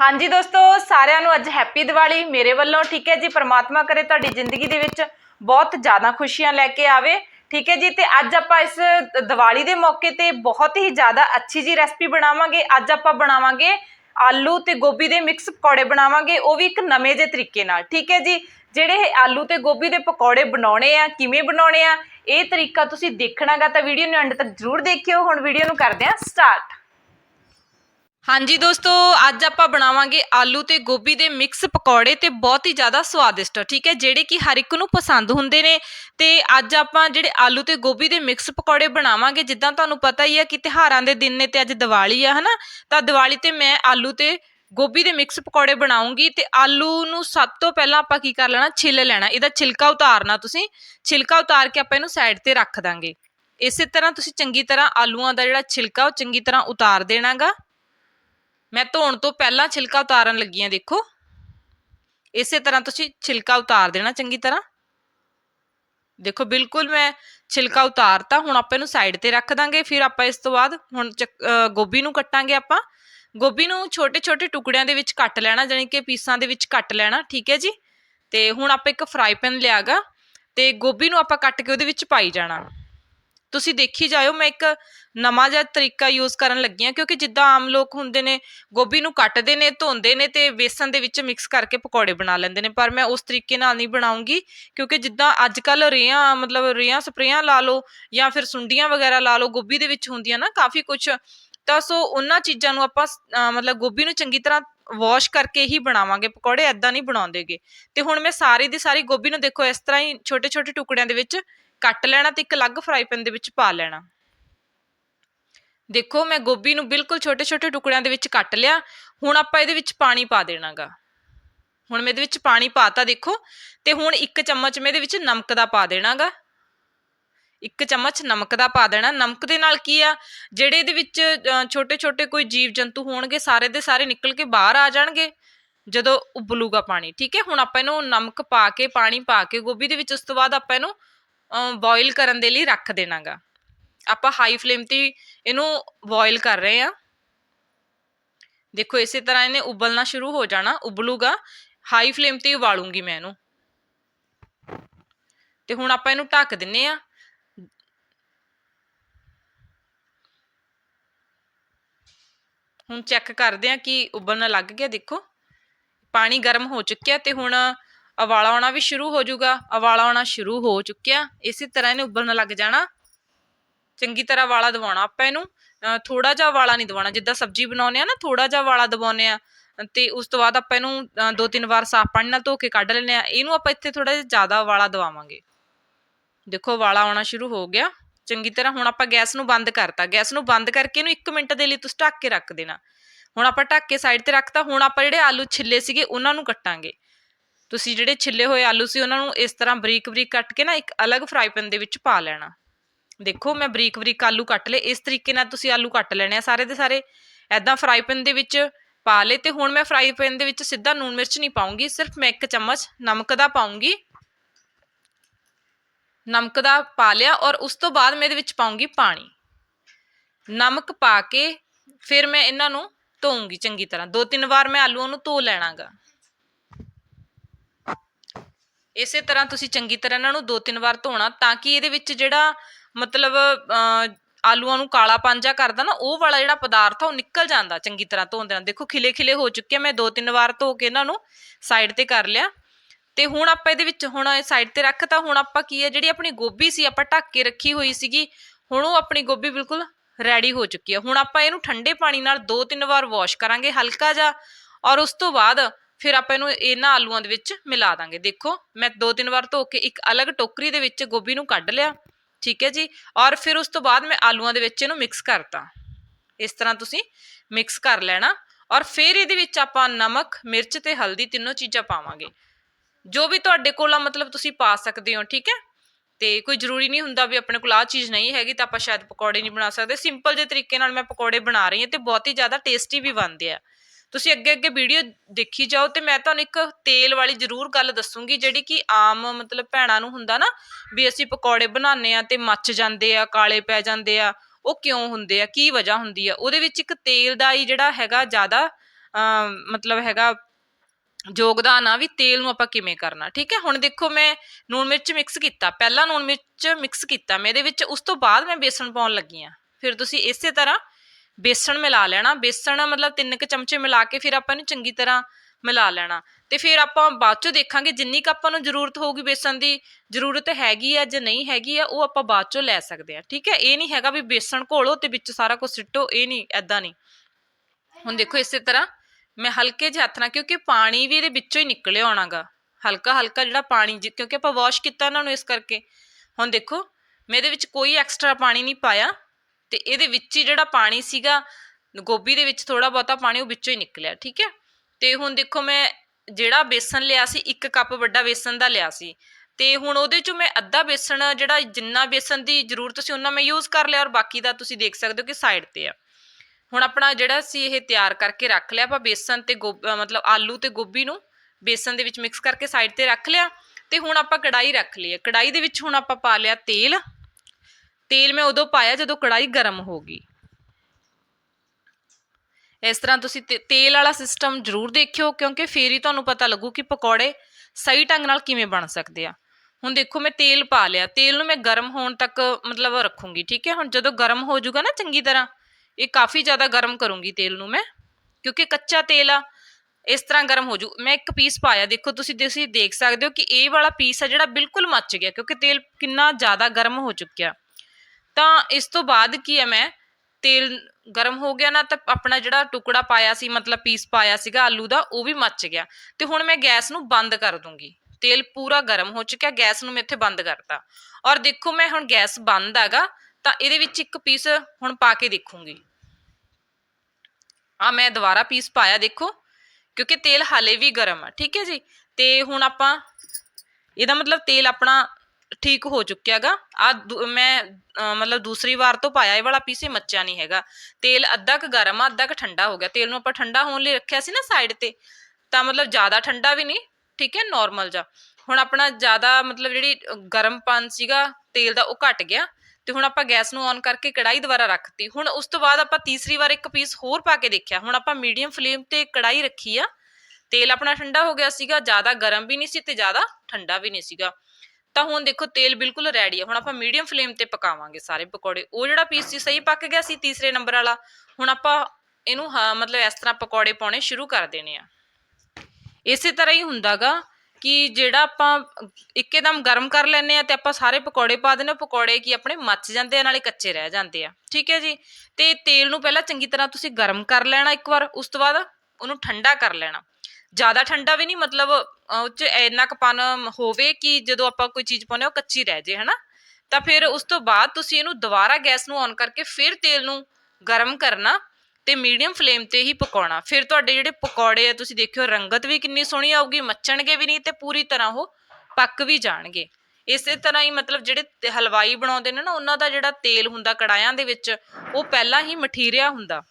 ਹਾਂਜੀ ਦੋਸਤੋ, ਸਾਰਿਆਂ ਨੂੰ ਅੱਜ ਹੈਪੀ ਦੀਵਾਲੀ ਮੇਰੇ ਵੱਲੋਂ, ਠੀਕ ਹੈ ਜੀ? ਪ੍ਰਮਾਤਮਾ ਕਰੇ ਤੁਹਾਡੀ ਜ਼ਿੰਦਗੀ ਦੇ ਵਿੱਚ ਬਹੁਤ ਜ਼ਿਆਦਾ ਖੁਸ਼ੀਆਂ ਲੈ ਕੇ ਆਵੇ, ਠੀਕ ਹੈ ਜੀ? ਤੇ ਅੱਜ ਆਪਾਂ ਇਸ ਦੀਵਾਲੀ ਦੇ ਮੌਕੇ ਤੇ ਬਹੁਤ ਹੀ ਜ਼ਿਆਦਾ ਅੱਛੀ ਜੀ ਰੈਸਪੀ ਬਣਾਵਾਂਗੇ। ਅੱਜ ਆਪਾਂ ਬਣਾਵਾਂਗੇ ਆਲੂ ਤੇ ਗੋਭੀ ਦੇ ਮਿਕਸ ਪਕੌੜੇ ਬਣਾਵਾਂਗੇ, ਉਹ ਵੀ ਇੱਕ ਨਵੇਂ ਜਿਹੇ ਤਰੀਕੇ ਨਾਲ, ਠੀਕ ਹੈ ਜੀ? ਜਿਹੜੇ ਇਹ ਆਲੂ ਤੇ ਗੋਭੀ ਦੇ ਪਕੌੜੇ ਬਣਾਉਣੇ ਆ, ਕਿਵੇਂ ਬਣਾਉਣੇ ਆ, ਇਹ ਤਰੀਕਾ ਤੁਸੀਂ ਦੇਖਣਾਗਾ ਤਾਂ ਵੀਡੀਓ ਨੂੰ ਐਂਡ ਤੱਕ ਜ਼ਰੂਰ ਦੇਖਿਓ। ਹੁਣ ਵੀਡੀਓ ਨੂੰ ਕਰਦੇ ਹਾਂ ਸਟਾਰਟ ਹਾਂਜੀ ਦੋਸਤੋ, ਅੱਜ ਆਪਾਂ ਬਣਾਵਾਂਗੇ ਆਲੂ ਤੇ ਗੋਭੀ ਦੇ ਮਿਕਸ ਪਕੌੜੇ ਤੇ ਬਹੁਤ ਹੀ ਜ਼ਿਆਦਾ ਸਵਾਦਿਸ਼ਟ, ਠੀਕ ਹੈ? ਜਿਹੜੇ ਕਿ ਹਰ ਇੱਕ ਨੂੰ ਪਸੰਦ ਹੁੰਦੇ ਨੇ। ਤੇ ਅੱਜ ਆਪਾਂ ਜਿਹੜੇ ਆਲੂ ਤੇ ਗੋਭੀ ਦੇ ਮਿਕਸ ਪਕੌੜੇ ਬਣਾਵਾਂਗੇ, ਜਿੱਦਾਂ ਤੁਹਾਨੂੰ ਪਤਾ ਹੀ ਆ ਕਿ ਤਿਹਾਰਾਂ ਦੇ ਦਿਨ ਨੇ ਤੇ ਅੱਜ ਦੀਵਾਲੀ ਆ, ਹਨਾ? ਤਾਂ ਦੀਵਾਲੀ ਤੇ ਮੈਂ ਆਲੂ ਤੇ ਗੋਭੀ ਦੇ ਮਿਕਸ ਪਕੌੜੇ ਬਣਾਉਂਗੀ ਤੇ ਆਲੂ ਨੂੰ ਸਭ ਤੋਂ ਪਹਿਲਾਂ ਆਪਾਂ ਕੀ ਕਰ ਲੈਣਾ? ਛਿੱਲ ਲੈਣਾ। ਇਹਦਾ ਛਿਲਕਾ ਉਤਾਰਨਾ ਤੁਸੀਂ। ਛਿਲਕਾ ਉਤਾਰ ਕੇ ਆਪਾਂ ਇਹਨੂੰ ਸਾਈਡ ਤੇ ਰੱਖ ਦਾਂਗੇ। ਇਸੇ ਤਰ੍ਹਾਂ ਤੁਸੀਂ ਚੰਗੀ ਤਰ੍ਹਾਂ ਆਲੂਆਂ ਦਾ ਜਿਹੜਾ ਛਿਲਕਾ, ਉਹ ਚੰਗੀ ਤਰ੍ਹਾਂ ਉਤਾਰ ਦੇਣਾਗਾ। ਮੈਂ ਧੋਣ ਤੋਂ ਪਹਿਲਾਂ ਛਿਲਕਾ ਉਤਾਰਨ ਲੱਗੀ ਆ ਦੇਖੋ। ਇਸੇ ਤਰ੍ਹਾਂ ਤੁਸੀਂ ਛਿਲਕਾ ਉਤਾਰ ਦੇਣਾ ਚੰਗੀ ਤਰ੍ਹਾਂ। ਦੇਖੋ, ਬਿਲਕੁਲ ਮੈਂ ਛਿਲਕਾ ਉਤਾਰਤਾ, ਹੁਣ ਆਪਾਂ ਇਹਨੂੰ ਸਾਈਡ ਤੇ ਰੱਖ ਦਾਂਗੇ, ਫਿਰ ਆਪਾਂ ਇਸ ਤੋਂ ਬਾਅਦ ਹੁਣ ਚੱਕ- ਗੋਭੀ ਨੂੰ ਕੱਟਾਂਗੇ ਆਪਾਂ। ਗੋਭੀ ਨੂੰ ਛੋਟੇ ਛੋਟੇ ਟੁਕੜਿਆਂ ਦੇ ਵਿੱਚ ਕੱਟ ਲੈਣਾ, ਜਾਣੀ ਕਿ ਪੀਸਾਂ ਦੇ ਵਿੱਚ ਕੱਟ ਲੈਣਾ, ਠੀਕ ਹੈ ਜੀ? ਤੇ ਹੁਣ ਆਪਾਂ ਇੱਕ ਫਰਾਈ ਪੈਨ ਲਿਆਗਾ, ਤੇ ਗੋਭੀ ਨੂੰ ਆਪਾਂ ਕੱਟ ਕੇ ਉਹਦੇ ਵਿੱਚ ਪਾਈ ਜਾਣਾ। ਤੁਸੀਂ ਦੇਖੀ ਜਾਇਓ, ਮੈਂ ਇੱਕ ਨਵਾਂ ਜਿਹਾ ਤਰੀਕਾ ਯੂਜ਼ ਕਰਨ ਲੱਗੀ ਹਾਂ, ਕਿਉਂਕਿ ਜਿੱਦਾਂ ਆਮ ਲੋਕ ਹੁੰਦੇ ਨੇ, ਗੋਭੀ ਨੂੰ ਕੱਟਦੇ ਨੇ, ਧੋਂਦੇ ਨੇ ਤੇ ਵੇਸਣ ਦੇ ਵਿੱਚ ਮਿਕਸ ਕਰਕੇ ਪਕੌੜੇ ਬਣਾ ਲੈਂਦੇ ਨੇ, ਪਰ ਮੈਂ ਉਸ ਤਰੀਕੇ ਨਾਲ ਨਹੀਂ ਬਣਾਉਂਗੀ, ਕਿਉਂਕਿ ਜਿੱਦਾਂ ਅੱਜ ਕੱਲ ਰੇਹਾਂ, ਮਤਲਬ ਰੇਹਾਂ ਸਪਰੇਆਂ ਲਾ ਲਓ ਜਾਂ ਫਿਰ ਸੁੰਡੀਆਂ ਵਗੈਰਾ ਲਾ ਲਓ, ਗੋਭੀ ਦੇ ਵਿੱਚ ਹੁੰਦੀਆਂ ਨਾ ਕਾਫੀ ਕੁਝ ਤਾਂ ਸੋ ਉਹਨਾਂ ਚੀਜ਼ਾਂ ਨੂੰ ਆਪਾਂ ਮਤਲਬ ਗੋਭੀ ਨੂੰ ਚੰਗੀ ਤਰ੍ਹਾਂ ਵਾਸ਼ ਕਰਕੇ ਹੀ ਬਣਾਵਾਂਗੇ, ਪਕੌੜੇ ਐਦਾਂ ਨਹੀਂ ਬਣਾਉਂਦੇਗੇ। ਤੇ ਹੁਣ ਮੈਂ ਸਾਰੀ ਦੀ ਸਾਰੀ ਗੋਭੀ ਨੂੰ ਦੇਖੋ, ਇਸ ਤਰ੍ਹਾਂ ਹੀ ਛੋਟੇ ਛੋਟੇ ਟੁਕੜਿਆਂ ਦੇ ਵਿੱਚ ਕੱਟ ਲੈਣਾ ਤੇ ਇੱਕ ਅਲੱਗ ਫਰਾਈ ਪੈਨ ਦੇ ਵਿੱਚ ਪਾ ਲੈਣਾ। ਦੇਖੋ, ਮੈਂ ਗੋਭੀ ਨੂੰ ਬਿਲਕੁਲ ਛੋਟੇ ਛੋਟੇ ਟੁਕੜਿਆਂ ਦੇ ਵਿੱਚ ਕੱਟ ਲਿਆ। ਹੁਣ ਆਪਾਂ ਇਹਦੇ ਵਿੱਚ ਪਾਣੀ ਪਾ ਦੇਣਾਗਾ। ਹੁਣ ਮੈਂ ਇਹਦੇ ਵਿੱਚ ਪਾਣੀ ਪਾਤਾ, ਦੇਖੋ, ਤੇ ਹੁਣ ਇੱਕ ਚਮਚ ਮੈਂ ਇਹਦੇ ਵਿੱਚ ਨਮਕ ਦਾ ਪਾ ਦੇਣਾਗਾ। ਇੱਕ ਚਮਚ ਨਮਕ ਦਾ ਪਾ ਦੇਣਾ। ਨਮਕ ਦੇ ਨਾਲ ਕੀ ਆ? ਜਿਹੜੇ ਇਹਦੇ ਵਿੱਚ ਛੋਟੇ ਛੋਟੇ ਕੋਈ ਜੀਵ ਜੰਤੂ ਹੋਣਗੇ, ਸਾਰੇ ਦੇ ਸਾਰੇ ਨਿਕਲ ਕੇ ਬਾਹਰ ਆ ਜਾਣਗੇ, ਜਦੋਂ ਉਬਲੂਗਾ ਪਾਣੀ, ਠੀਕ ਹੈ? ਹੁਣ ਆਪਾਂ ਇਹਨੂੰ ਨਮਕ ਪਾ ਕੇ, ਪਾਣੀ ਪਾ ਕੇ, ਗੋਭੀ ਦੇ ਵਿੱਚ ਉਸ ਤੋਂ ਬਾਅਦ ਆਪਾਂ ਇਹਨੂੰ ਬੋਇਲ ਕਰਨ ਦੇ ਲਈ ਰੱਖ ਦੇਣਾਗਾ। ਆਪਾਂ ਹਾਈ ਫਲੇਮ ਤੇ ਇਹਨੂੰ ਬੋਇਲ ਕਰ ਰਹੇ ਆ ਦੇਖੋ, ਇਸੇ ਤਰ੍ਹਾਂ ਇਹਨੇ ਉਬਲਣਾ ਸ਼ੁਰੂ ਹੋ ਜਾਣਾ, ਉਬਲੂਗਾ। ਹਾਈ ਫਲੇਮ ਤੇ ਉਬਾਲੂੰਗੀ ਮੈਂ ਇਹਨੂੰ। ਤੇ ਹੁਣ ਆਪਾਂ ਇਹਨੂੰ ਢੱਕ ਦਿੰਨੇ ਆ ਹੁਣ ਚੈੱਕ ਕਰਦੇ ਆ ਕਿ ਉਬਲਣ ਲੱਗ ਗਿਆ। ਦੇਖੋ, ਪਾਣੀ ਗਰਮ ਹੋ ਚੁੱਕਿਆ ਤੇ ਹੁਣ ਉਬਾਲਾ ਆਉਣਾ ਵੀ ਸ਼ੁਰੂ ਹੋ ਜਾਊਗਾ ਉਬਾਲਾ ਆਉਣਾ ਸ਼ੁਰੂ ਹੋ ਚੁੱਕਿਆ, ਇਸੇ ਤਰ੍ਹਾਂ ਇਹਨੇ ਉਬਲਣ ਲੱਗ ਜਾਣਾ। ਚੰਗੀ ਤਰ੍ਹਾਂ ਵਾਲਾ ਦਵਾਉਣਾ ਆਪਾਂ ਇਹਨੂੰ ਥੋੜਾ ਜਿਹਾ ਵਾਲਾ ਨਹੀਂ ਦਵਾਉਣਾ, ਜਿੱਦਾਂ ਸਬਜ਼ੀ ਬਣਾਉਂਦੇ ਆ ਨਾ ਥੋੜਾ ਜਿਹਾ ਵਾਲਾ ਦਵਾਉਂਦੇ ਆ। ਤੇ ਉਸ ਤੋਂ ਬਾਅਦ ਆਪਾਂ ਇਹਨੂੰ ਦੋ ਤਿੰਨ ਵਾਰ ਸਾਫ਼ ਪਾਣੀ ਨਾਲ ਧੋ ਕੇ ਕੱਢ ਲੈਂਦੇ ਆ। ਇਹਨੂੰ ਆਪਾਂ ਇੱਥੇ ਥੋੜਾ ਜਿਹਾ ਜ਼ਿਆਦਾ ਵਾਲਾ ਦਵਾਵਾਂਗੇ। ਦੇਖੋ ਵਾਲਾ ਆਉਣਾ ਸ਼ੁਰੂ ਹੋ ਗਿਆ। ਚੰਗੀ ਤਰ੍ਹਾਂ ਹੁਣ ਆਪਾਂ ਗੈਸ ਨੂੰ ਬੰਦ ਕਰਤਾ। ਗੈਸ ਨੂੰ ਬੰਦ ਕਰਕੇ ਇਹਨੂੰ 1 ਮਿੰਟ ਦੇ ਲਈ ਤੁਸੀਂ ਢੱਕ ਕੇ ਰੱਖ ਦੇਣਾ। ਹੁਣ ਆਪਾਂ ਢੱਕ ਕੇ ਸਾਈਡ ਤੇ ਰੱਖਤਾ, ਹੁਣ ਆਪਾਂ ਜਿਹੜੇ ਆਲੂ ਛਿੱਲੇ ਸੀਗੇ, ਉਹਨਾਂ ਨੂੰ ਕੱਟਾਂਗੇ। ਤੁਸੀਂ ਜਿਹੜੇ ਛਿੱਲੇ ਹੋਏ ਆਲੂ ਸੀ ਉਹਨਾਂ ਨੂੰ ਇਸ ਤਰ੍ਹਾਂ ਬਰੀਕ ਬਰੀਕ ਕੱਟ ਕੇ ਨਾ ਇੱਕ ਅਲੱਗ ਫਰਾਈ ਪੈਨ ਦੇ ਵਿੱਚ ਪਾ ਲੈਣਾ। ਦੇਖੋ ਮੈਂ ਬਰੀਕ ਬਰੀਕ ਆਲੂ ਕੱਟ ਲਏ, ਇਸ ਤਰੀਕੇ ਨਾਲ ਤੁਸੀਂ ਆਲੂ ਕੱਟ ਲੈਣੇ ਆ ਸਾਰੇ ਦੇ ਸਾਰੇ। ਐਦਾਂ ਫਰਾਈ ਪੈਨ ਦੇ ਵਿੱਚ ਪਾ ਲਏ ਤੇ ਹੁਣ ਮੈਂ ਫਰਾਈ ਪੈਨ ਦੇ ਵਿੱਚ ਸਿੱਧਾ ਨੂਨ ਮਿਰਚ ਨਹੀਂ ਪਾਉਂਗੀ, ਸਿਰਫ ਮੈਂ ਇੱਕ ਚਮਚ ਨਮਕ ਦਾ ਪਾਉਂਗੀ। ਨਮਕ ਦਾ ਪਾ ਲਿਆ ਔਰ ਉਸ ਤੋਂ ਬਾਅਦ ਮੈਂ ਇਹਦੇ ਵਿੱਚ ਪਾਉਂਗੀ ਪਾਣੀ। ਨਮਕ ਪਾ ਕੇ ਫਿਰ ਮੈਂ ਇਹਨਾਂ ਨੂੰ ਧੋਉਂਗੀ ਚੰਗੀ ਤਰ੍ਹਾਂ। ਦੋ ਤਿੰਨ ਵਾਰ ਮੈਂ ਆਲੂਆਂ ਨੂੰ ਧੋ ਲੈਣਾਗਾ। ਇਸੇ ਤਰ੍ਹਾਂ ਤੁਸੀਂ ਚੰਗੀ ਤਰ੍ਹਾਂ ਇਹਨਾਂ ਨੂੰ ਦੋ ਤਿੰਨ ਵਾਰ ਧੋਣਾ ਤਾਂ ਕਿ ਇਹਦੇ ਵਿੱਚ ਜਿਹੜਾ, ਮਤਲਬ ਆਲੂਆਂ ਨੂੰ ਕਾਲਾ ਪੰਜਾ ਕਰਦਾ ਨਾ, ਉਹ ਵਾਲਾ ਜਿਹੜਾ ਪਦਾਰਥ ਆ ਉਹ ਨਿਕਲ ਜਾਂਦਾ ਚੰਗੀ ਤਰ੍ਹਾਂ ਧੋਣ ਨਾਲ। ਦੇਖੋ ਖਿਲੇ ਖਿਲੇ ਹੋ ਚੁੱਕੇ ਮੈਂ ਦੋ ਤਿੰਨ ਵਾਰ ਧੋ ਕੇ ਇਹਨਾਂ ਨੂੰ ਸਾਈਡ ਤੇ ਕਰ ਲਿਆ। ਤੇ ਹੁਣ ਆਪਾਂ ਇਹਦੇ ਵਿੱਚ, ਹੁਣ ਸਾਈਡ ਤੇ ਰੱਖਤਾ ਹੁਣ ਆਪਾਂ ਕੀ ਹੈ ਜਿਹੜੀ ਆਪਣੀ ਗੋਭੀ ਸੀ, ਆਪਾਂ ਢੱਕ ਕੇ ਰੱਖੀ ਹੋਈ ਸੀਗੀ, ਹੁਣ ਉਹ ਆਪਣੀ ਗੋਭੀ ਬਿਲਕੁਲ ਰੈਡੀ ਹੋ ਚੁੱਕੀ ਹੈ ਹੁਣ ਆਪਾਂ ਇਹਨੂੰ ਠੰਡੇ ਪਾਣੀ ਨਾਲ ਦੋ ਤਿੰਨ ਵਾਰ ਵਾਸ਼ ਕਰਾਂਗੇ ਹਲਕਾ ਜਿਹਾ, ਔਰ ਉਸ ਤੋਂ ਬਾਅਦ ਫਿਰ ਆਪਾਂ ਇਹਨੂੰ ਇਹਨਾਂ ਆਲੂਆਂ ਦੇ ਵਿੱਚ ਮਿਲਾ ਦਾਂਗੇ। ਦੇਖੋ, ਮੈਂ ਦੋ ਤਿੰਨ ਵਾਰ ਧੋ ਕੇ ਇੱਕ ਅਲੱਗ ਟੋਕਰੀ ਦੇ ਵਿੱਚ ਗੋਭੀ ਨੂੰ ਕੱਢ ਲਿਆ, ਠੀਕ ਹੈ ਜੀ? ਔਰ ਫਿਰ ਉਸ ਤੋਂ ਬਾਅਦ ਮੈਂ ਆਲੂਆਂ ਦੇ ਵਿੱਚ ਇਹਨੂੰ ਮਿਕਸ ਕਰਤਾ। ਇਸ ਤਰ੍ਹਾਂ ਤੁਸੀਂ ਮਿਕਸ ਕਰ ਲੈਣਾ ਔਰ ਫਿਰ ਇਹਦੇ ਵਿੱਚ ਆਪਾਂ ਨਮਕ, ਮਿਰਚ ਤੇ ਹਲਦੀ ਤਿੰਨੋਂ ਚੀਜ਼ਾਂ ਪਾਵਾਂਗੇ। ਜੋ ਵੀ ਤੁਹਾਡੇ ਕੋਲ ਆ, ਮਤਲਬ ਤੁਸੀਂ ਪਾ ਸਕਦੇ ਹੋ, ਠੀਕ ਹੈ? ਤੇ ਕੋਈ ਜ਼ਰੂਰੀ ਨਹੀਂ ਹੁੰਦਾ ਵੀ ਆਪਣੇ ਕੋਲ ਆ ਚੀਜ਼ ਨਹੀਂ ਹੈਗੀ ਤਾਂ ਆਪਾਂ ਸ਼ਾਇਦ ਪਕੌੜੇ ਨਹੀਂ ਬਣਾ ਸਕਦੇ। ਸਿੰਪਲ ਜੇ ਤਰੀਕੇ ਨਾਲ ਮੈਂ ਪਕੌੜੇ ਬਣਾ ਰਹੀ ਹਾਂ ਤੇ ਬਹੁਤ ਹੀ ਜ਼ਿਆਦਾ ਟੇਸਟੀ ਵੀ ਬਣਦੇ ਆ। ਤੁਸੀਂ ਅੱਗੇ ਅੱਗੇ ਵੀਡੀਓ ਦੇਖੀ ਜਾਓ ਤੇ ਮੈਂ ਤੁਹਾਨੂੰ ਇੱਕ ਤੇਲ ਵਾਲੀ ਜ਼ਰੂਰ ਗੱਲ ਦੱਸੂਗੀ, ਜਿਹੜੀ ਕਿ ਆਮ ਮਤਲਬ ਭੈਣਾਂ ਨੂੰ ਹੁੰਦਾ ਨਾ ਵੀ ਅਸੀਂ ਪਕੌੜੇ ਬਣਾਉਂਦੇ ਆ ਤੇ ਮੱਚ ਜਾਂਦੇ ਆ, ਕਾਲੇ ਪੈ ਜਾਂਦੇ ਆ, ਉਹ ਕਿਉਂ ਹੁੰਦੇ ਆ, ਕੀ ਵਜ੍ਹਾ ਹੁੰਦੀ ਆ? ਉਹਦੇ ਵਿੱਚ ਇੱਕ ਤੇਲ ਦਾ ਹੀ ਜਿਹੜਾ ਹੈਗਾ ਜ਼ਿਆਦਾ ਮਤਲਬ ਹੈਗਾ ਯੋਗਦਾਨ ਆ ਵੀ ਤੇਲ ਨੂੰ ਆਪਾਂ ਕਿਵੇਂ ਕਰਨਾ, ਠੀਕ ਹੈ? ਹੁਣ ਦੇਖੋ ਮੈਂ ਨੂਣ ਮਿਰਚ ਮਿਕਸ ਕੀਤਾ, ਪਹਿਲਾਂ ਨੂਣ ਮਿਰਚ ਮਿਕਸ ਕੀਤਾ ਮੈਂ, ਇਹਦੇ ਵਿੱਚ ਉਸ ਤੋਂ ਬਾਅਦ ਮੈਂ ਬੇਸਣ ਪਾਉਣ ਲੱਗੀ ਆ ਫਿਰ ਤੁਸੀਂ ਇਸੇ ਤਰ੍ਹਾਂ ਬੇਸਣ ਮਿਲਾ ਲੈਣਾ। ਬੇਸਣ ਮਤਲਬ ਤਿੰਨ ਕੁ ਚਮਚੇ ਮਿਲਾ ਕੇ ਫਿਰ ਆਪਾਂ ਇਹਨੂੰ ਚੰਗੀ ਤਰ੍ਹਾਂ ਮਿਲਾ ਲੈਣਾ। ਤੇ ਫਿਰ ਆਪਾਂ ਬਾਅਦ ਚੋਂ ਦੇਖਾਂਗੇ ਜਿੰਨੀ ਕੁ ਆਪਾਂ ਨੂੰ ਜ਼ਰੂਰਤ ਹੋਊਗੀ ਬੇਸਣ ਦੀ, ਜ਼ਰੂਰਤ ਹੈਗੀ ਆ ਜਾਂ ਨਹੀਂ ਹੈਗੀ ਆ, ਉਹ ਆਪਾਂ ਬਾਅਦ ਚੋਂ ਲੈ ਸਕਦੇ ਆ। ਠੀਕ ਹੈ? ਇਹ ਨਹੀਂ ਹੈਗਾ ਵੀ ਬੇਸਣ ਘੋਲੋ ਤੇ ਵਿੱਚ ਸਾਰਾ ਕੁਝ ਸਿੱਟੋ, ਇਹ ਨਹੀਂ ਐਦਾਂ ਨਹੀਂ। ਹੁਣ ਦੇਖੋ ਇਸੇ ਤਰ੍ਹਾਂ ਮੈਂ ਹਲਕੇ ਜਿਹੇ ਹੱਥ ਨਾਲ, ਕਿਉਂਕਿ ਪਾਣੀ ਵੀ ਇਹਦੇ ਵਿੱਚੋਂ ਹੀ ਨਿਕਲਿਆ ਆਉਣਾਗਾ ਹਲਕਾ ਹਲਕਾ ਜਿਹੜਾ ਪਾਣੀ ਜਿ- ਕਿਉਂਕਿ ਆਪਾਂ ਵਾਸ਼ ਕੀਤਾ ਇਹਨਾਂ ਨੂੰ ਇਸ ਕਰਕੇ। ਹੁਣ ਦੇਖੋ, ਮੈਂ ਇਹਦੇ ਵਿੱਚ ਕੋਈ ਐਕਸਟਰਾ ਪਾਣੀ ਨਹੀਂ ਪਾਇਆ। ਤੇ ਇਹਦੇ ਵਿੱਚ ਹੀ ਜਿਹੜਾ ਪਾਣੀ ਸੀਗਾ, ਗੋਭੀ ਦੇ ਵਿੱਚ ਥੋੜਾ ਬਹੁਤਾ ਪਾਣੀ ਉਹ ਵਿੱਚੋਂ ਹੀ ਨਿਕਲਿਆ, ਠੀਕ ਹੈ? ਤੇ ਹੁਣ ਦੇਖੋ ਮੈਂ ਜਿਹੜਾ ਬੇਸਨ ਲਿਆ ਸੀ, ਇੱਕ ਕੱਪ ਵੱਡਾ ਬੇਸਨ ਦਾ ਲਿਆ ਸੀ। ਤੇ ਹੁਣ ਉਹਦੇ ਚੋਂ ਮੈਂ ਅੱਧਾ ਬੇਸਣ ਜਿਹੜਾ ਜਿੰਨਾ ਬੇਸਣ ਦੀ ਜ਼ਰੂਰਤ ਸੀ, ਉਹਨਾਂ ਮੈਂ ਯੂਜ਼ ਕਰ ਲਿਆ ਔਰ ਬਾਕੀ ਦਾ ਤੁਸੀਂ ਦੇਖ ਸਕਦੇ ਹੋ ਕਿ ਸਾਈਡ ਤੇ ਆ। ਹੁਣ ਆਪਣਾ ਜਿਹੜਾ ਸੀ ਇਹ ਤਿਆਰ ਕਰਕੇ ਰੱਖ ਲਿਆ ਆਪਾਂ ਬੇਸਣ ਤੇ ਗੋਭ ਮਤਲਬ ਆਲੂ ਤੇ ਗੋਭੀ ਨੂੰ, ਬੇਸਨ ਦੇ ਵਿੱਚ ਮਿਕਸ ਕਰਕੇ ਸਾਈਡ ਤੇ ਰੱਖ ਲਿਆ। ਤੇ ਹੁਣ ਆਪਾਂ ਕੜਾਈ ਰੱਖ ਲਈ ਹੈ। ਕੜਾਈ ਦੇ ਵਿੱਚ ਹੁਣ ਆਪਾਂ ਪਾ ਲਿਆ ਤੇਲ। ਤੇਲ ਮੈਂ ਉਦੋਂ ਪਾਇਆ ਜਦੋਂ ਕੜਾਈ ਗਰਮ ਹੋ ਗਈ। ਇਸ ਤਰ੍ਹਾਂ ਤੁਸੀਂ ਤੇ- ਤੇਲ ਵਾਲਾ ਸਿਸਟਮ ਜ਼ਰੂਰ ਦੇਖਿਓ, ਕਿਉਂਕਿ ਫੇਰ ਹੀ ਤੁਹਾਨੂੰ ਪਤਾ ਲੱਗੂ ਕਿ ਪਕੌੜੇ ਸਹੀ ਢੰਗ ਨਾਲ ਕਿਵੇਂ ਬਣ ਸਕਦੇ ਆ। ਹੁਣ ਦੇਖੋ ਮੈਂ ਤੇਲ ਪਾ ਲਿਆ। ਤੇਲ ਨੂੰ ਮੈਂ ਗਰਮ ਹੋਣ ਤੱਕ ਮਤਲਬ ਰੱਖੂੰਗੀ, ਠੀਕ ਹੈ? ਹੁਣ ਜਦੋਂ ਗਰਮ ਹੋ ਜਾਊਗਾ ਨਾ ਚੰਗੀ ਤਰ੍ਹਾਂ, ਇਹ ਕਾਫੀ ਜ਼ਿਆਦਾ ਗਰਮ ਕਰੂੰਗੀ ਤੇਲ ਨੂੰ ਮੈਂ, ਕਿਉਂਕਿ ਕੱਚਾ ਤੇਲ ਆ, ਇਸ ਤਰ੍ਹਾਂ ਗਰਮ ਹੋ ਜੂ ਮੈਂ ਇੱਕ ਪੀਸ ਪਾਇਆ, ਦੇਖੋ ਤੁਸੀਂ ਤੁਸੀਂ ਦੇਖ ਸਕਦੇ ਹੋ ਕਿ ਇਹ ਵਾਲਾ ਪੀਸ ਆ ਜਿਹੜਾ ਬਿਲਕੁਲ ਮੱਚ ਗਿਆ, ਕਿਉਂਕਿ ਤੇਲ ਕਿੰਨਾ ਜ਼ਿਆਦਾ ਗਰਮ ਹੋ ਚੁੱਕਿਆ। ਤਾਂ ਇਸ ਤੋਂ ਬਾਅਦ ਕੀ ਹੈ ਮੈਂ, ਤੇਲ ਗਰਮ ਹੋ ਗਿਆ ਨਾ ਤਾਂ ਆਪਣਾ ਜਿਹੜਾ ਟੁਕੜਾ ਪਾਇਆ ਸੀ, ਮਤਲਬ ਪੀਸ ਪਾਇਆ ਸੀਗਾ ਆਲੂ ਦਾ, ਉਹ ਵੀ ਮੱਚ ਗਿਆ। ਤੇ ਹੁਣ ਮੈਂ ਗੈਸ ਨੂੰ ਬੰਦ ਕਰ ਦੂੰਗੀ। ਤੇਲ ਪੂਰਾ ਗਰਮ ਹੋ ਚੁੱਕਿਆ, ਗੈਸ ਨੂੰ ਮੈਂ ਇੱਥੇ ਬੰਦ ਕਰਤਾ। ਔਰ ਦੇਖੋ ਮੈਂ ਹੁਣ ਗੈਸ ਬੰਦ ਹੈਗਾ, ਤਾਂ ਇਹਦੇ ਵਿੱਚ ਇੱਕ ਪੀਸ ਹੁਣ ਪਾ ਕੇ ਦੇਖੂੰਗੀ। ਆ ਮੈਂ ਦੁਬਾਰਾ ਪੀਸ ਪਾਇਆ ਦੇਖੋ, ਕਿਉਂਕਿ ਤੇਲ ਹਾਲੇ ਵੀ ਗਰਮ ਆ, ਠੀਕ ਹੈ ਜੀ? ਤੇ ਹੁਣ ਆਪਾਂ, ਇਹਦਾ ਮਤਲਬ ਤੇਲ ਆਪਣਾ ਠੀਕ ਹੋ ਚੁੱਕਿਆਗਾ ਆ ਮੈਂ ਮਤਲਬ ਦੂਸਰੀ ਵਾਰ ਤੋਂ ਪਾਇਆ ਇਹ ਵਾਲਾ ਪੀਸ ਇਹ ਮੱਚਿਆ ਨਹੀਂ ਹੈਗਾ। ਤੇਲ ਅੱਧਾ ਕ ਗਰਮ ਆ ਅੱਧਾ ਕ ਠੰਡਾ ਹੋ ਗਿਆ। ਤੇਲ ਨੂੰ ਆਪਾਂ ਠੰਡਾ ਹੋਣ ਲਈ ਰੱਖਿਆ ਸੀ ਨਾ ਸਾਈਡ ਤੇ ਤਾਂ ਮਤਲਬ ਜ਼ਿਆਦਾ ਠੰਡਾ ਵੀ ਨਹੀਂ ਠੀਕ ਹੈ ਨਾਰਮਲ ਜਾ ਹੁਣ ਆਪਣਾ ਜ਼ਿਆਦਾ ਮਤਲਬ ਜਿਹੜੀ ਅਹ, ਗਰਮਪਨ ਸੀਗਾ ਤੇਲ ਦਾ ਉਹ ਘਟ ਗਿਆ। ਤੇ ਹੁਣ ਆਪਾਂ ਗੈਸ ਨੂੰ ਔਨ ਕਰਕੇ ਕੜਾਈ ਦੁਬਾਰਾ ਰੱਖਤੀ। ਹੁਣ ਉਸ ਤੋਂ ਬਾਅਦ ਆਪਾਂ ਤੀਸਰੀ ਵਾਰ ਇੱਕ ਪੀਸ ਹੋਰ ਪਾ ਕੇ ਦੇਖਿਆ। ਹੁਣ ਆਪਾਂ ਮੀਡੀਅਮ ਫਲੇਮ ਤੇ ਕੜਾਈ ਰੱਖੀ ਆ। ਤੇਲ ਆਪਣਾ ਠੰਡਾ ਹੋ ਗਿਆ ਸੀਗਾ ਜ਼ਿਆਦਾ ਗਰਮ ਵੀ ਨਹੀਂ ਸੀ ਤੇ ਜ਼ਿਆਦਾ ਠੰਡਾ ਵੀ ਨਹੀਂ ਸੀਗਾ। ਤਾਂ ਹੁਣ ਦੇਖੋ ਤੇਲ ਬਿਲਕੁਲ ਰੈਡੀ ਹੈ ਹੁਣ ਆਪਾਂ ਮੀਡੀਅਮ ਫਲੇਮ ਤੇ ਪਕਾਵਾਂਗੇ ਸਾਰੇ ਪਕੌੜੇ। ਉਹ ਜਿਹੜਾ ਪੀਸ ਸੀ, ਸਹੀ ਪੱਕ ਗਿਆ ਸੀ ਤੀਸਰੇ ਨੰਬਰ ਵਾਲਾ? ਹੁਣ ਆਪਾਂ ਇਹਨੂੰ, ਹਾਂ, ਮਤਲਬ ਇਸ ਤਰ੍ਹਾਂ ਪਕੌੜੇ ਪਾਉਣੇ ਸ਼ੁਰੂ ਕਰ ਦੇਣੇ ਆ। ਇਸੇ ਤਰ੍ਹਾਂ ਹੀ ਹੁੰਦਾਗਾ ਕਿ ਜਿਹੜਾ ਆਪਾਂ ਇੱਕੇਦਮ ਗਰਮ ਕਰ ਲੈਨੇ ਆ ਤੇ ਆਪਾਂ ਸਾਰੇ ਪਕੌੜੇ ਪਾ ਦਿੰਨੇ ਆ। ਪਕੌੜੇ ਕੀ ਆਪਣੇ ਮੱਚ ਜਾਂਦੇ ਆ, ਨਾਲੇ ਕੱਚੇ ਰਹਿ ਜਾਂਦੇ ਆ। ਠੀਕ ਹੈ ਜੀ? ਤੇ ਤੇਲ ਨੂੰ ਪਹਿਲਾਂ ਚੰਗੀ ਤਰ੍ਹਾਂ ਤੁਸੀਂ ਗਰਮ ਕਰ ਲੈਣਾ ਇੱਕ ਵਾਰ। ਉਸ ਤੋਂ ਬਾਅਦ ਉਹਨੂੰ ਠੰਡਾ ਕਰ ਲੈਣਾ। ਜ਼ਿਆਦਾ ਠੰਡਾ ਵੀ ਨਹੀਂ, ਮਤਲਬ ਉਹ ਚ ਇੰਨਾ ਕੁਪਨ ਹੋਵੇ ਕਿ ਜਦੋਂ ਆਪਾਂ ਕੋਈ ਚੀਜ਼ ਪਾਉਂਦੇ ਹਾਂ, ਉਹ ਕੱਚੀ ਰਹਿ ਜੇ, ਹਨਾ? ਤਾਂ ਫਿਰ ਉਸ ਤੋਂ ਬਾਅਦ ਤੁਸੀਂ ਇਹਨੂੰ ਦੁਬਾਰਾ ਗੈਸ ਨੂੰ ਔਨ ਕਰਕੇ ਫਿਰ ਤੇਲ ਨੂੰ ਗਰਮ ਕਰਨਾ ਤੇ ਮੀਡੀਅਮ ਫਲੇਮ ਤੇ ਹੀ ਪਕਾਉਣਾ। ਫਿਰ ਤੁਹਾਡੇ ਜਿਹੜੇ ਪਕੌੜੇ ਆ, ਤੁਸੀਂ ਦੇਖਿਓ, ਰੰਗਤ ਵੀ ਕਿੰਨੀ ਸੋਹਣੀ ਆਊਗੀ, ਮੱਚਣਗੇ ਵੀ ਨਹੀਂ ਤੇ ਪੂਰੀ ਤਰ੍ਹਾਂ ਉਹ ਪੱਕ ਵੀ ਜਾਣਗੇ। ਇਸੇ ਤਰ੍ਹਾਂ ਹੀ ਮਤਲਬ ਜਿਹੜੇ ਹਲਵਾਈ ਬਣਾਉਂਦੇ ਨੇ ਨਾ, ਉਹਨਾਂ ਦਾ ਜਿਹੜਾ ਤੇਲ ਹੁੰਦਾ ਕੜਾਇਆਂ ਦੇ ਵਿੱਚ, ਉਹ ਪਹਿਲਾਂ ਹੀ ਮਠੀਰਿਆ ਹੁੰਦਾ।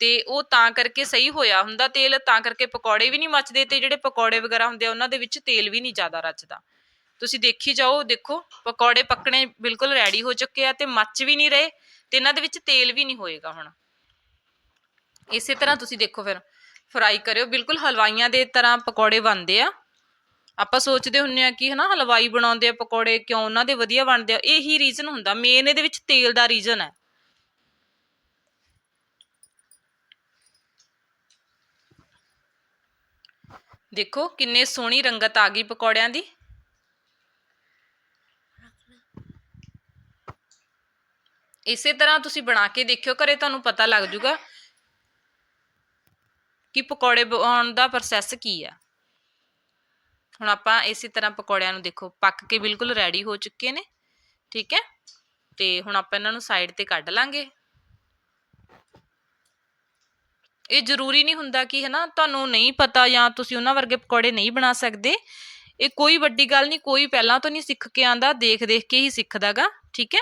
ਤੇ ਉਹ ਤਾਂ ਕਰਕੇ ਸਹੀ ਹੋਇਆ ਹੁੰਦਾ ਤੇਲ, ਤਾਂ ਕਰਕੇ ਪਕੌੜੇ ਵੀ ਨਹੀਂ ਮੱਚਦੇ ਤੇ ਜਿਹੜੇ ਪਕੌੜੇ ਵਗੈਰਾ ਹੁੰਦੇ ਆ, ਉਹਨਾਂ ਦੇ ਵਿੱਚ ਤੇਲ ਵੀ ਨਹੀਂ ਜ਼ਿਆਦਾ ਰਚਦਾ। ਤੁਸੀਂ ਦੇਖੀ ਜਾਓ, ਦੇਖੋ, ਪਕੌੜੇ ਪੱਕਣੇ ਬਿਲਕੁਲ ਰੈਡੀ ਹੋ ਚੁੱਕੇ ਆ ਤੇ ਮੱਚ ਵੀ ਨਹੀਂ ਰਹੇ ਤੇ ਇਹਨਾਂ ਦੇ ਵਿੱਚ ਤੇਲ ਵੀ ਨਹੀਂ ਹੋਏਗਾ ਹੁਣ। ਇਸੇ ਤਰ੍ਹਾਂ ਤੁਸੀਂ ਦੇਖੋ ਫਿਰ ਫਰਾਈ ਕਰਿਓ, ਬਿਲਕੁਲ ਹਲਵਾਈਆਂ ਦੇ ਤਰ੍ਹਾਂ ਪਕੌੜੇ ਬਣਦੇ ਆ। ਆਪਾਂ ਸੋਚਦੇ ਹੁੰਨੇ ਆ ਕਿ ਹਨਾ, ਹਲਵਾਈ ਬਣਾਉਂਦੇ ਆ ਪਕੌੜੇ, ਕਿਉਂ ਉਹਨਾਂ ਦੇ ਵਧੀਆ ਬਣਦੇ ਆ, ਇਹੀ ਰੀਜ਼ਨ ਹੁੰਦਾ ਮੇਨ ਇਹਦੇ ਵਿੱਚ ਤੇਲ ਦਾ ਰੀਜ਼ਨ ਹੈ। ਦੇਖੋ, ਕਿੰਨੇ ਸੋਹਣੀ ਰੰਗਤ ਆ ਗਈ ਪਕੌੜਿਆਂ ਦੀ। ਇਸੇ ਤਰ੍ਹਾਂ ਤੁਸੀਂ ਬਣਾ ਕੇ ਦੇਖਿਓ, ਘਰੇ ਤੁਹਾਨੂੰ ਪਤਾ ਲੱਗ ਜੂਗਾ ਕਿ ਪਕੌੜੇ ਬਣਾਉਣ ਦਾ ਪ੍ਰੋਸੈਸ ਕੀ ਆ। ਹੁਣ ਆਪਾਂ ਇਸੇ ਤਰ੍ਹਾਂ ਪਕੌੜਿਆਂ ਨੂੰ ਦੇਖੋ, ਪੱਕ ਕੇ ਬਿਲਕੁਲ ਰੈਡੀ ਹੋ ਚੁੱਕੇ ਨੇ, ਠੀਕ ਹੈ? ਤੇ ਹੁਣ ਆਪਾਂ ਇਹਨਾਂ ਨੂੰ ਸਾਈਡ ਤੇ ਕੱਢ ਲਾਂਗੇ। ਇਹ ਜ਼ਰੂਰੀ ਨਹੀਂ ਹੁੰਦਾ ਕਿ ਹਨਾ ਤੁਹਾਨੂੰ ਨਹੀਂ ਪਤਾ ਜਾਂ ਤੁਸੀਂ ਉਹਨਾਂ ਵਰਗੇ ਪਕੌੜੇ ਨਹੀਂ ਬਣਾ ਸਕਦੇ। ਇਹ ਕੋਈ ਵੱਡੀ ਗੱਲ ਨਹੀਂ, ਕੋਈ ਪਹਿਲਾਂ ਤੋਂ ਨਹੀਂ ਸਿੱਖ ਕੇ ਆਂਦਾ ਦੇਖ ਦੇਖ ਕੇ ਹੀ ਸਿੱਖਦਾਗਾ, ਠੀਕ ਹੈ?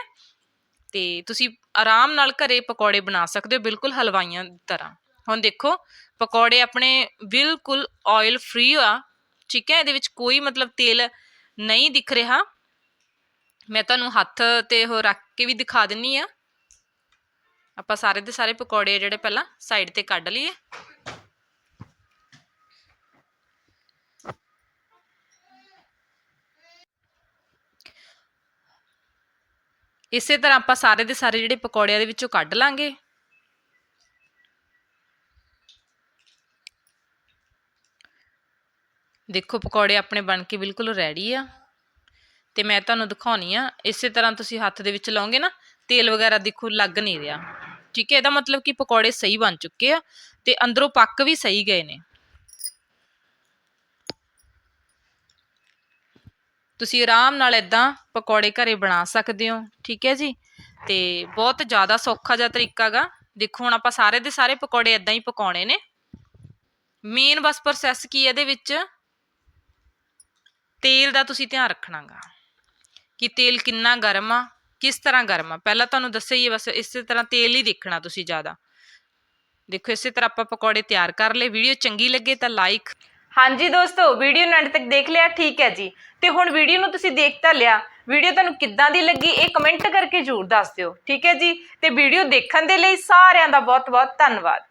ਤੇ ਤੁਸੀਂ ਆਰਾਮ ਨਾਲ ਘਰੇ ਪਕੌੜੇ ਬਣਾ ਸਕਦੇ ਹੋ, ਬਿਲਕੁਲ ਹਲਵਾਈਆਂ ਦੀ ਤਰ੍ਹਾਂ। ਹੁਣ ਦੇਖੋ, ਪਕੌੜੇ ਆਪਣੇ ਬਿਲਕੁਲ ਆਇਲ ਫ੍ਰੀ ਆ, ਠੀਕ ਹੈ? ਇਹਦੇ ਵਿੱਚ ਕੋਈ ਮਤਲਬ ਤੇਲ ਨਹੀਂ ਦਿਖ ਰਿਹਾ। ਮੈਂ ਤੁਹਾਨੂੰ ਹੱਥ ਤੇ ਉਹ ਰੱਖ ਕੇ ਵੀ ਦਿਖਾ ਦਿੰਨੀ ਆ। ਆਪਾਂ ਸਾਰੇ ਦੇ ਸਾਰੇ ਪਕੌੜੇ ਜਿਹੜੇ ਪਹਿਲਾਂ ਸਾਈਡ ਤੇ ਕੱਢ ਲਈਏ। ਇਸੇ ਤਰ੍ਹਾਂ ਆਪਾਂ ਸਾਰੇ ਦੇ ਸਾਰੇ ਜਿਹੜੇ ਪਕੌੜਿਆਂ ਦੇ ਵਿੱਚੋਂ ਕੱਢ ਲਾਂਗੇ। ਦੇਖੋ ਪਕੌੜੇ ਆਪਣੇ ਬਣ ਕੇ ਬਿਲਕੁਲ ਰੈਡੀ ਆ। ਤੇ ਮੈਂ ਤੁਹਾਨੂੰ ਦਿਖਾਉਣੀ ਆ, ਇਸੇ ਤਰ੍ਹਾਂ ਤੁਸੀਂ ਹੱਥ ਦੇ ਵਿੱਚ ਲਾਉਂਗੇ ਨਾ ਤੇਲ ਵਗੈਰਾ ਦੇਖੋ ਲੱਗ ਨਹੀਂ ਰਿਹਾ। ਠੀਕ ਹੈ, ਇਹਦਾ ਮਤਲਬ ਕਿ ਪਕੌੜੇ ਸਹੀ ਬਣ ਚੁੱਕੇ ਆ ਤੇ ਅੰਦਰੋਂ ਪੱਕ ਵੀ ਸਹੀ ਗਏ ਨੇ। ਤੁਸੀਂ ਆਰਾਮ ਨਾਲ ਇਦਾਂ ਪਕੌੜੇ ਘਰੇ ਬਣਾ ਸਕਦੇ ਹੋ, ਠੀਕ ਹੈ ਜੀ? ਤੇ ਬਹੁਤ ਜ਼ਿਆਦਾ ਸੌਖਾ ਜਿਹਾ ਤਰੀਕਾ ਗਾ। ਦੇਖੋ, ਹੁਣ ਆਪਾਂ ਸਾਰੇ ਦੇ ਸਾਰੇ ਪਕੌੜੇ ਇਦਾਂ ਹੀ ਪਕਾਉਣੇ ਨੇ। ਮੇਨ ਬਸ ਪ੍ਰੋਸੈਸ ਕੀ ਹੈ ਇਹਦੇ ਵਿੱਚ? ਤੇਲ ਦਾ ਤੁਸੀਂ ਧਿਆਨ ਰੱਖਣਾਗਾ ਕਿ ਤੇਲ ਕਿੰਨਾ ਗਰਮ ਆ ਕਿਸ ਤਰ੍ਹਾਂ ਗਰਮ ਆ? ਪਹਿਲਾਂ ਤੁਹਾਨੂੰ ਦੱਸਿਆ ਹੀ ਹੈ ਬਸ ਇਸੇ ਤਰ੍ਹਾਂ ਤੇਲ ਹੀ ਦੇਖਣਾ ਤੁਸੀਂ ਜ਼ਿਆਦਾ। ਦੇਖੋ, ਇਸੇ ਤਰ੍ਹਾਂ ਆਪਾਂ ਪਕੌੜੇ ਤਿਆਰ ਕਰ ਲਏ, ਵੀਡੀਓ ਚੰਗੀ ਲੱਗੇ ਤਾਂ ਲਾਈਕ ਹਾਂਜੀ ਦੋਸਤੋ, ਵੀਡੀਓ ਨੂੰ ਐਂਡ ਤੱਕ ਦੇਖ ਲਿਆ, ਠੀਕ ਹੈ ਜੀ। ਤੇ ਹੁਣ ਵੀਡੀਓ ਨੂੰ ਤੁਸੀਂ ਦੇਖ ਤਾਂ ਲਿਆ, ਵੀਡੀਓ ਤੁਹਾਨੂੰ ਕਿੱਦਾਂ ਦੀ ਲੱਗੀ ਇਹ ਕਮੈਂਟ ਕਰਕੇ ਜ਼ਰੂਰ ਦੱਸ ਦਿਓ, ਠੀਕ ਹੈ ਜੀ। ਤੇ ਵੀਡੀਓ ਦੇਖਣ ਦੇ ਲਈ ਸਾਰਿਆਂ ਦਾ ਬਹੁਤ ਬਹੁਤ ਧੰਨਵਾਦ।